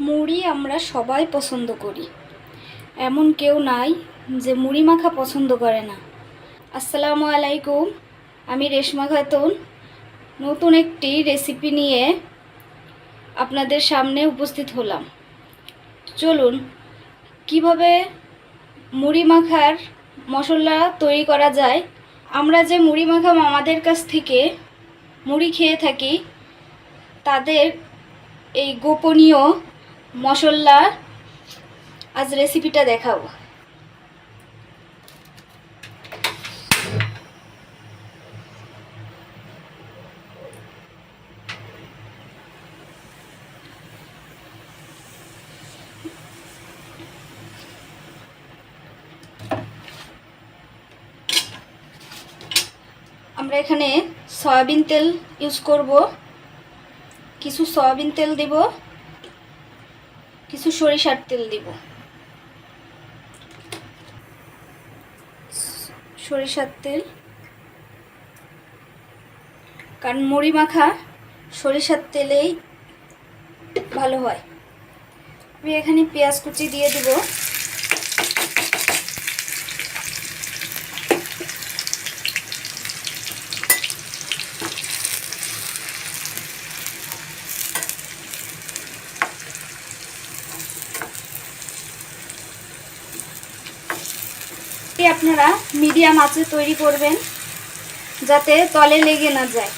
মুড়ি আমরা সবাই পছন্দ করি। এমন কেউ নাই যে মুড়ি মাখা পছন্দ করে না। আসসালামু আলাইকুম, আমি রেশমা খাতুন। নতুন একটি রেসিপি নিয়ে আপনাদের সামনে উপস্থিত হলাম। চলুন, কীভাবে মুড়ি মাখার মশলা তৈরি করা যায়? আমরা যে মুড়ি মাখা মামাদের কাছ থেকে মুড়ি খেয়ে থাকি, তাদের এই গোপনীয় মশলা আজ রেসিপিটা দেখাবো আমরা এখানে সয়াবিন তেল ইউজ করব। কিছু সয়াবিন তেল দিব। কিছু সরিষার তেল দিব। সরিষার তেল। কারণ মুড়ি মাখা সরিষার তেলেই ভালো হয়। আমি এখানে পেঁয়াজ কুচি দিয়ে দিব। এটি আপনারা মিডিয়াম আঁচে তৈরি করবেন, যাতে তলে লেগে না যায়।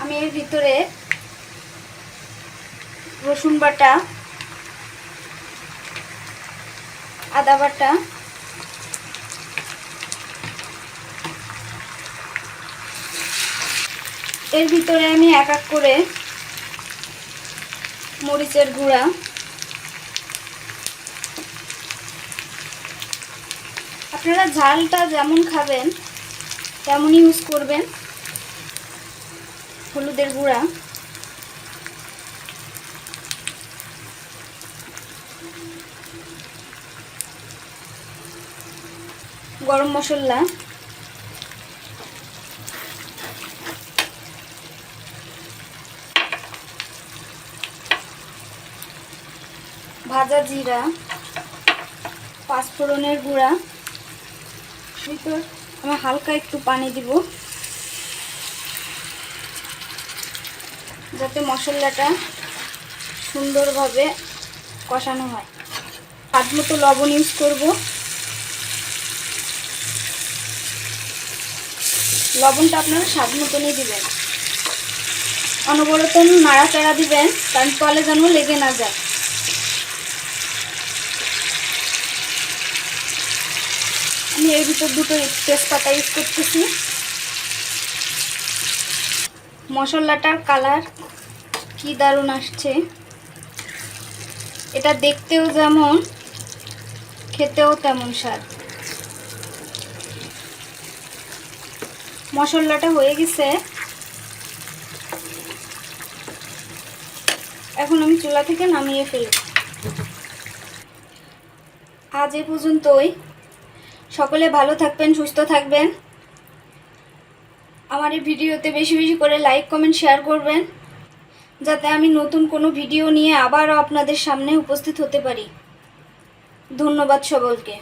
আমি এর ভিতরে রসুন বাটা, আদা বাটা, এর ভিতরে আমি এক এক করে মরিচের গুঁড়া। আপনারা ঝালটা যেমন খাবেন তেমনই ইউজ করবেন হলুদের গুঁড়া। গরম মশলা। ভাজা জিরা, পাঁচফোড়নের গুঁড়া। ভিতর আমি হালকা একটু পানি দিব। যাতে মশলাটা সুন্দরভাবে কষানো হয়। স্বাদ মতো লবণ ইউজ করব। লবণটা আপনারা স্বাদ মতনই দিবেন। অনবরত নাড়াচাড়া দিবেন, কারণ তলে যেন লেগে না যায়। আমি এর ভিতর দুটো তেজপাতা ইউজ করতেছি। মশলাটার কালার কি দারুণ আসছে। এটা দেখতেও যেমন, খেতেও তেমন স্বাদ। মশলাটা হয়ে গেছে। এখন আমি চুলা থেকে নামিয়ে ফেলব আজ এ পর্যন্তই। সকলে ভালো থাকবেন, সুস্থ থাকবেন। আমার এই ভিডিওতে বেশি বেশি করে লাইক কমেন্ট শেয়ার করবেন, যাতে আমি নতুন কোনো ভিডিও নিয়ে আবারও আপনাদের সামনে উপস্থিত হতে পারি। ধন্যবাদ সকলকে।